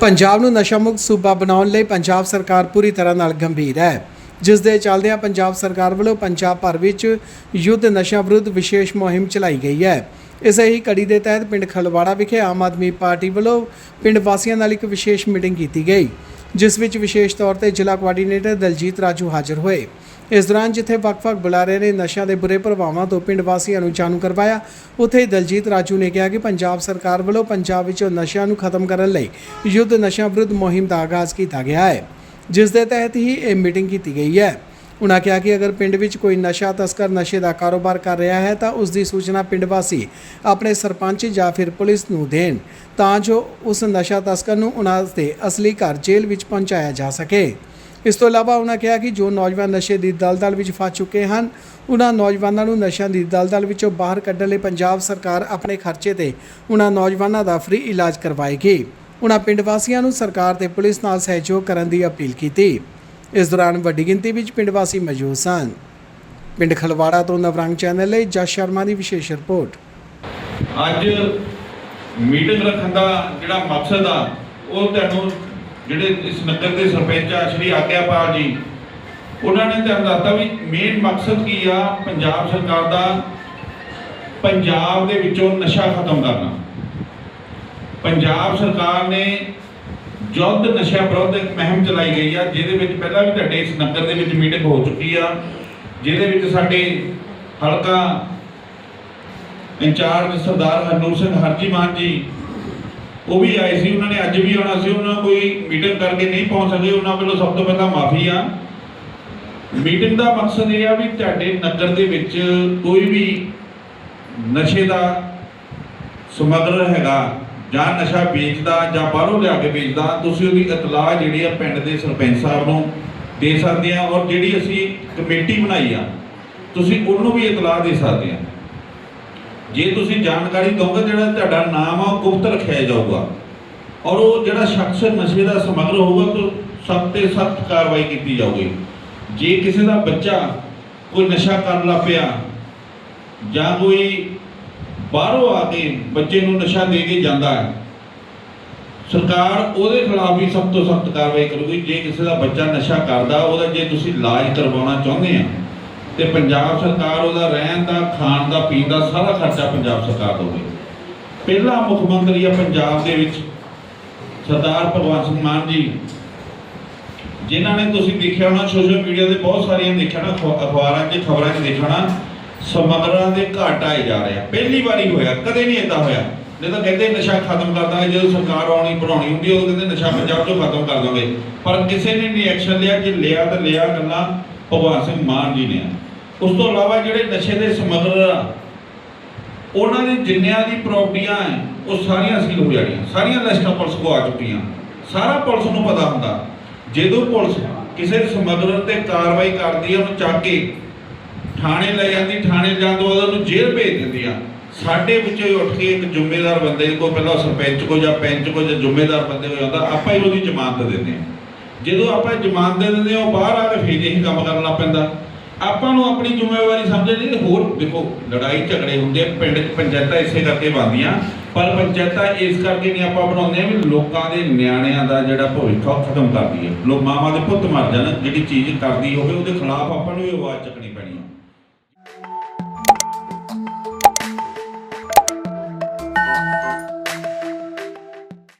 ਪੰਜਾਬ ਨੂੰ ਨਸ਼ਾ ਮੁਕਤ ਸੂਬਾ ਬਣਾਉਣ ਲਈ ਪੰਜਾਬ ਸਰਕਾਰ ਪੂਰੀ ਤਰ੍ਹਾਂ ਨਾਲ ਗੰਭੀਰ ਹੈ। ਜਿਸ ਦੇ ਚੱਲਦਿਆਂ ਪੰਜਾਬ ਸਰਕਾਰ ਵੱਲੋਂ ਪੰਜਾਬ ਭਰ ਵਿੱਚ ਯੁੱਧ ਨਸ਼ਾ ਵਿਰੁੱਧ ਵਿਸ਼ੇਸ਼ ਮੁਹਿੰਮ ਚਲਾਈ ਗਈ ਹੈ। ਇਸੇ ਹੀ ਕੜੀ ਦੇ ਤਹਿਤ ਪਿੰਡ ਖਲਵਾੜਾ ਵਿਖੇ ਆਮ ਆਦਮੀ ਪਾਰਟੀ ਵੱਲੋਂ ਪਿੰਡ ਵਾਸੀਆਂ ਨਾਲ ਇੱਕ ਵਿਸ਼ੇਸ਼ ਮੀਟਿੰਗ ਕੀਤੀ ਗਈ, ਜਿਸ ਵਿੱਚ ਵਿਸ਼ੇਸ਼ ਤੌਰ ਤੇ ਜ਼ਿਲ੍ਹਾ ਕੋਆਰਡੀਨੇਟਰ ਦਲਜੀਤ ਰਾਜੂ ਹਾਜ਼ਰ ਹੋਏ। ਇਸ ਦੌਰਾਨ ਜਿੱਥੇ ਵੱਖ-ਵੱਖ ਬੁਲਾਰੇ ਨੇ ਨਸ਼ਿਆਂ ਦੇ ਬੁਰੇ ਪ੍ਰਭਾਵਾਂ ਤੋਂ ਪਿੰਡ ਵਾਸੀਆਂ ਨੂੰ ਜਾਣੂ ਕਰਵਾਇਆ, ਉੱਥੇ ਹੀ ਦਲਜੀਤ ਰਾਜੂ ਨੇ ਕਿਹਾ ਕਿ ਪੰਜਾਬ ਸਰਕਾਰ ਵੱਲੋਂ ਪੰਜਾਬ ਵਿੱਚੋਂ ਨਸ਼ਿਆਂ ਨੂੰ ਖਤਮ ਕਰਨ ਲਈ ਯੁੱਧ ਨਸ਼ਿਆਂ ਵਿਰੁੱਧ ਮੁਹਿੰਮ ਦਾ ਆਗਾਜ਼ ਕੀਤਾ ਗਿਆ ਹੈ, ਜਿਸ ਦੇ ਤਹਿਤ ਹੀ ਇਹ ਮੀਟਿੰਗ ਕੀਤੀ ਗਈ ਹੈ। ਉਨ੍ਹਾਂ ਕਿਹਾ ਕਿ ਅਗਰ ਪਿੰਡ ਵਿੱਚ ਕੋਈ ਨਸ਼ਾ ਤਸਕਰ ਨਸ਼ੇ ਦਾ ਕਾਰੋਬਾਰ ਕਰ ਰਿਹਾ ਹੈ, ਤਾਂ ਉਸ ਦੀ ਸੂਚਨਾ ਪਿੰਡ ਵਾਸੀ ਆਪਣੇ ਸਰਪੰਚ ਜਾਂ ਫਿਰ ਪੁਲਿਸ ਨੂੰ ਦੇਣ, ਤਾਂ ਜੋ ਉਸ ਨਸ਼ਾ ਤਸਕਰ ਨੂੰ ਉਹਨਾਂ ਦੇ ਅਸਲੀ ਘਰ ਜੇਲ੍ਹ ਵਿੱਚ ਪਹੁੰਚਾਇਆ ਜਾ ਸਕੇ। ਇਸ ਤੋਂ ਇਲਾਵਾ ਉਨ੍ਹਾਂ ਕਿਹਾ ਕਿ ਜੋ ਨੌਜਵਾਨ ਨਸ਼ੇ ਦੀ ਦਲਦਲ ਵਿੱਚ ਫਸ ਚੁੱਕੇ ਹਨ ਉਨ੍ਹਾਂ ਨੌਜਵਾਨਾਂ ਨੂੰ ਨਸ਼ਿਆਂ ਦੀ ਦਲਦਲ ਵਿੱਚੋਂ ਬਾਹਰ ਕੱਢਣ ਲਈ ਪੰਜਾਬ ਸਰਕਾਰ ਆਪਣੇ ਖਰਚੇ ਤੇ ਉਨ੍ਹਾਂ ਨੌਜਵਾਨਾਂ ਦਾ ਫ੍ਰੀ ਇਲਾਜ ਕਰਵਾਏਗੀ। ਉਹਨਾਂ ਪਿੰਡ ਵਾਸੀਆਂ ਨੂੰ ਸਰਕਾਰ ਤੇ ਪੁਲਿਸ ਨਾਲ ਸਹਿਯੋਗ ਕਰਨ ਦੀ ਅਪੀਲ ਕੀਤੀ। ਇਸ ਦੌਰਾਨ ਵੱਡੀ ਗਿਣਤੀ ਵਿੱਚ ਪਿੰਡ ਵਾਸੀ ਮੌਜੂਦ ਸਨ। ਪਿੰਡ ਖਲਵਾੜਾ ਤੋਂ ਨਵਰੰਗ ਚੈਨਲ ਲਈ ਜਸ ਸ਼ਰਮਾ ਦੀ ਵਿਸ਼ੇਸ਼ ਰਿਪੋਰਟ। ਅੱਜ ਮੀਟਿੰਗ ਰੱਖਣ ਦਾ ਜਿਹੜਾ ਮਕਸਦ ਆ, ਉਹ ਤੁਹਾਨੂੰ ਜਿਹੜੇ ਇਸ ਨਗਰ ਦੇ ਸਰਪੰਚ ਆ, ਸ਼੍ਰੀ ਆਗਿਆਪਾਲ ਜੀ, ਉਹਨਾਂ ਨੇ ਤੁਹਾਨੂੰ ਦੱਸਤਾ ਵੀ ਮੇਨ ਮਕਸਦ ਕੀ ਆ, ਪੰਜਾਬ ਸਰਕਾਰ ਦਾ ਪੰਜਾਬ ਦੇ ਵਿੱਚੋਂ ਨਸ਼ਾ ਖਤਮ ਕਰਨਾ। ਪੰਜਾਬ ਸਰਕਾਰ ਨੇ ਜੁੱਧ ਨਸ਼ਾ ਵਿਰੁੱਧ ਇੱਕ ਮੁਹਿੰਮ ਚਲਾਈ ਗਈ ਆ, ਜਿਹਦੇ ਵਿੱਚ ਪਹਿਲਾਂ ਵੀ ਤੁਹਾਡੇ ਇਸ ਨਗਰ ਦੇ ਵਿੱਚ ਮੀਟਿੰਗ ਹੋ ਚੁੱਕੀ ਆ, ਜਿਹਦੇ ਵਿੱਚ ਸਾਡੇ ਹਲਕਾ ਇੰਚਾਰਜ ਸਰਦਾਰ ਹਰਨੂਰ ਸਿੰਘ ਹਰਜੀ ਮਾਨ ਜੀ ਉਹ ਵੀ ਆਏ ਸੀ, ਉਹਨਾਂ ਨੇ ਅੱਜ ਵੀ ਆਉਣਾ ਸੀ, ਉਹਨਾਂ ਕੋਈ ਮੀਟਿੰਗ ਕਰਕੇ ਨਹੀਂ ਪਹੁੰਚ ਸਕੇ, ਉਹਨਾਂ ਵੱਲੋਂ ਸਭ ਤੋਂ ਪਹਿਲਾਂ ਮਾਫੀ ਆ। ਮੀਟਿੰਗ ਦਾ ਮਕਸਦ ਇਹ ਆ ਵੀ ਤੁਹਾਡੇ ਨਗਰ ਦੇ ਵਿੱਚ ਕੋਈ ਵੀ ਨਸ਼ੇ ਦਾ ਸਮਗਲਰ ਹੈਗਾ, ਜਾਂ ਨਸ਼ਾ ਵੇਚਦਾ, ਜਾਂ ਬਾਹਰੋਂ ਲਿਆ ਕੇ ਵੇਚਦਾ, ਤੁਸੀਂ ਉਹਦੀ ਇਤਲਾਹ ਜਿਹੜੀ ਆ ਪਿੰਡ ਦੇ ਸਰਪੰਚ ਸਾਹਿਬ ਨੂੰ ਦੇ ਸਕਦੇ ਆ, ਔਰ ਜਿਹੜੀ ਅਸੀਂ ਕਮੇਟੀ ਬਣਾਈ ਆ, ਤੁਸੀਂ ਉਹਨੂੰ ਵੀ ਇਤਲਾਹ ਦੇ ਸਕਦੇ ਆ। ਜੇ ਤੁਸੀਂ ਜਾਣਕਾਰੀ ਦੋਗੇ ਜਿਹੜਾ ਤੁਹਾਡਾ ਨਾਮ ਆ, ਉਹ ਗੁਪਤ ਰੱਖਿਆ ਜਾਊਗਾ। ਔਰ ਉਹ ਜਿਹੜਾ ਸ਼ਖਸ ਨਸ਼ੇ ਦਾ ਸਮਗਲਰ ਹੋਊਗਾ, ਤਾਂ ਸਖਤ ਤੇ ਸਖਤ ਕਾਰਵਾਈ ਕੀਤੀ ਜਾਊਗੀ। ਜੇ ਕਿਸੇ ਦਾ ਬੱਚਾ ਕੋਈ ਨਸ਼ਾ ਕਰਨ ਲੱਗ ਪਿਆ ਜਾਂ ਕੋਈ ਬਾਹਰੋਂ ਆ ਕੇ ਬੱਚੇ ਨੂੰ ਨਸ਼ਾ ਦੇ ਕੇ ਜਾਂਦਾ ਹੈ, ਸਰਕਾਰ ਉਹਦੇ ਖਿਲਾਫ ਵੀ ਸਖਤ ਤੋਂ ਸਖਤ ਕਾਰਵਾਈ ਕਰੂਗੀ। ਜੇ ਕਿਸੇ ਦਾ ਬੱਚਾ ਨਸ਼ਾ ਕਰਦਾ, ਉਹਦਾ ਜੇ ਤੁਸੀਂ ਇਲਾਜ ਕਰਵਾਉਣਾ ਚਾਹੁੰਦੇ ਆ ਤੇ ਪੰਜਾਬ ਸਰਕਾਰ ਉਹਦਾ ਰਹਿਣ ਦਾ, ਖਾਣ ਦਾ, ਪੀਣ ਦਾ ਸਾਰਾ ਖਰਚਾ ਪੰਜਾਬ ਸਰਕਾਰ ਦੇਵੇ ਪਹਿਲਾ ਮੁੱਖ ਮੰਤਰੀ ਆ ਪੰਜਾਬ ਦੇ ਵਿੱਚ, ਸਰਦਾਰ ਭਗਵੰਤ ਸਿੰਘ ਮਾਨ ਜੀ। ਜਿਨ੍ਹਾਂ ਨੇ ਤੁਸੀਂ ਦੇਖਿਆ ਹੋਣਾ ਸੋਸ਼ਲ ਮੀਡੀਆ ਤੇ ਬਹੁਤ ਸਾਰੀਆਂ ਦੇਖਿਆ ਨਾ ਅਖਬਾਰਾਂ 'ਚ ਖਬਰਾਂ 'ਚ ਦੇਖਿਆ ਨਾ ਸਮਗਲਰਾਂ ਦੇ ਘਾਟ ਆਏ ਜਾ ਰਿਹਾ ਪਹਿਲੀ ਵਾਰੀ ਹੋਇਆ, ਕਦੇ ਨਹੀਂ ਇਦਾਂ ਹੋਇਆ। ਨਹੀਂ ਤਾਂ ਕਹਿੰਦੇ ਨਸ਼ਾ ਖਤਮ ਕਰ ਦਾਂਗੇ, ਜਦੋਂ ਸਰਕਾਰ ਆਉਣੀ, ਬਣਾਉਣੀ ਹੁੰਦੀ ਉਹ ਕਹਿੰਦੇ ਨਸ਼ਾ ਪੰਜਾਬ ਤੋਂ ਖਤਮ ਕਰ ਦਾਂਗੇ। ਪਰ ਕਿਸੇ ਨੇ ਨਹੀਂ ਐਕਸ਼ਨ ਲਿਆ ਜੇ ਲਿਆ ਤਾਂ ਲਿਆ ਗੱਲਾਂ। ਭਗਵਾਨ ਸਿੰਘ ਮਾਨ ਜੀ ਨੇ ਉਸ ਤੋਂ ਇਲਾਵਾ ਜਿਹੜੇ ਨਸ਼ੇ ਦੇ ਸਮਗਲਰ ਆ, ਉਹਨਾਂ ਦੇ ਜਿੰਨਿਆਂ ਦੀ ਪ੍ਰਾਪਰਟੀਆਂ ਹੈ ਉਹ ਸਾਰੀਆਂ ਸੀਲ ਹੋ ਜਾਣੀਆਂ। ਸਾਰੀਆਂ ਲਿਸਟਾਂ ਪੁਲਿਸ ਕੋ ਆ ਚੁੱਕੀਆਂ। ਸਾਰਾ ਪੁਲਿਸ ਨੂੰ ਪਤਾ ਹੁੰਦਾ। ਜਦੋਂ ਪੁਲਿਸ ਕਿਸੇ ਸਮਗਲਰ ਤੇ ਕਾਰਵਾਈ ਕਰਦੀ ਹੈ ਉਹਨੂੰ ਚੱਕ ਕੇ ਥਾਣੇ ਲੈ ਜਾਂਦੀ, ਥਾਣੇ ਜਾਣ ਤੋਂ ਬਾਅਦ ਉਹਨੂੰ ਜੇਲ੍ਹ ਭੇਜ ਦਿੰਦੀ ਆ। ਸਾਡੇ ਵਿੱਚੋਂ ਹੀ ਉੱਠ ਕੇ ਇੱਕ ਜ਼ਿੰਮੇਦਾਰ ਬੰਦੇ ਕੋ ਪਹਿਲਾਂ ਸਰਪੰਚ ਕੋ ਜਾਂ ਪੈਂਚ ਕੋ ਜਾਂ ਜ਼ਿੰਮੇਦਾਰ ਬੰਦੇ ਕੋ ਜਾਂਦਾ, ਆਪਾਂ ਹੀ ਉਹਦੀ ਜ਼ਮਾਨਤ ਦਿੰਦੇ ਆ। ਜਦੋਂ ਆਪਾਂ ਜ਼ਮਾਨਤ ਦੇ ਦਿੰਦੇ ਆ ਉਹ ਬਾਹਰ ਆ ਕੇ ਫੇਰ ਇਹੀ ਕੰਮ ਕਰਨ ਪੈਂਦਾ। ਆਪਾਂ ਨੂੰ ਆਪਣੀ ਜ਼ਿੰਮੇਵਾਰੀ ਸਮਝਣੀ ਤੇ ਹੋਰ ਦੇਖੋ ਲੜਾਈ ਝਗੜੇ ਹੁੰਦੇ ਆ, ਪਿੰਡ ਪੰਚਾਇਤਾਂ ਇਸੇ ਕਰਕੇ ਬਣਦੀਆਂ ਪਰ ਪੰਚਾਇਤਾਂ ਇਸ ਕਰਕੇ ਨਹੀਂ ਆਪਾਂ ਬਣਾਉਂਦੇ ਵੀ ਲੋਕਾਂ ਦੇ ਨਿਆਣਿਆਂ ਦਾ ਜਿਹੜਾ ਭਵਿੱਖ ਉਹ ਖਤਮ ਕਰਦੀ ਹੈ ਲੋਕ ਮਾਵਾਂ ਦੇ ਪੁੱਤ ਮਰ ਜਾਣ ਜਿਹੜੀ ਚੀਜ਼ ਕਰਦੀ ਹੋਵੇ ਉਹਦੇ ਖਿਲਾਫ ਆਪਾਂ ਨੂੰ ਵੀ ਆਵਾਜ਼ ਚੱਕਣੀ ਪੈਣੀ ਹੈ